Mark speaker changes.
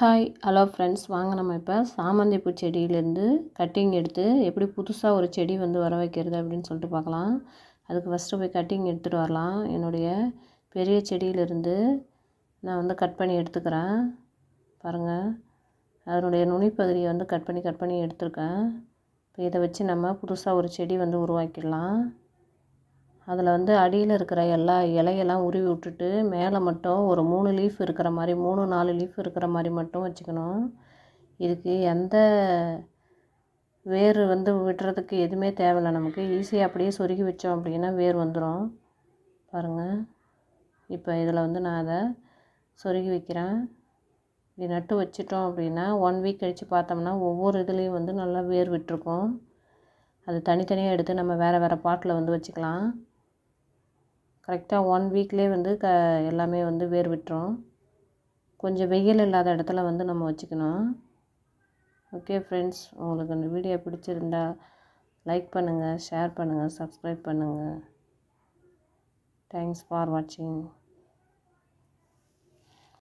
Speaker 1: Hi hello friends வாங்க நம்ம இப்போ சாமந்தி பூ செடியிலேருந்து கட்டிங் எடுத்து எப்படி புதுசாக ஒரு செடி வந்து வர வைக்கிறது அப்படின்னு சொல்லிட்டு பார்க்கலாம். அதுக்கு ஃபஸ்ட்டு போய் கட்டிங் எடுத்துகிட்டு வரலாம். என்னுடைய பெரிய செடியிலேருந்து நான் வந்து கட் பண்ணி எடுத்துக்கிறேன். பாருங்கள் அதனுடைய நுனிப்பகுதியை வந்து கட் பண்ணி கட் பண்ணி எடுத்துருக்கேன். இப்போ இதை வச்சு நம்ம புதுசாக ஒரு செடி வந்து உருவாக்கிடலாம். அதில் வந்து அடியில் இருக்கிற எல்லா இலையெல்லாம் உருவி விட்டுட்டு மேலே மட்டும் ஒரு மூணு லீஃப் இருக்கிற மாதிரி மூணு நாலு லீஃப் இருக்கிற மாதிரி மட்டும் வச்சுக்கணும். இதுக்கு எந்த வேர் வந்து விட்டுறதுக்கு எதுவுமே தேவையில்லை. நமக்கு ஈஸியாக அப்படியே சொருகி வச்சோம் அப்படின்னா வேர் வந்துடும் பாருங்கள் இப்போ இதில் வந்து நான் அதை சொருகி வைக்கிறேன். இப்படி நட்டு வச்சிட்டோம் அப்படின்னா ஒன் வீக் கழித்து பார்த்தோம்னா ஒவ்வொரு இதுலேயும் வந்து நல்லா வேர் விட்டுருக்கும். அது தனித்தனியாக எடுத்து நம்ம வேறு வேறு பாட்டில் வந்து வச்சுக்கலாம். கரெக்டாக ஒன் வீக்லேயே வந்து க எல்லாமே வந்து வேர் விட்டுரும் கொஞ்சம் வெயில் இல்லாத இடத்துல வந்து நம்ம வச்சுக்கணும். ஓகே ஃப்ரெண்ட்ஸ் உங்களுக்கு இந்த வீடியோ பிடிச்சிருந்தா லைக் பண்ணுங்கள் ஷேர் பண்ணுங்கள் சப்ஸ்கிரைப் பண்ணுங்கள் தேங்க்ஸ் ஃபார் வாட்சிங்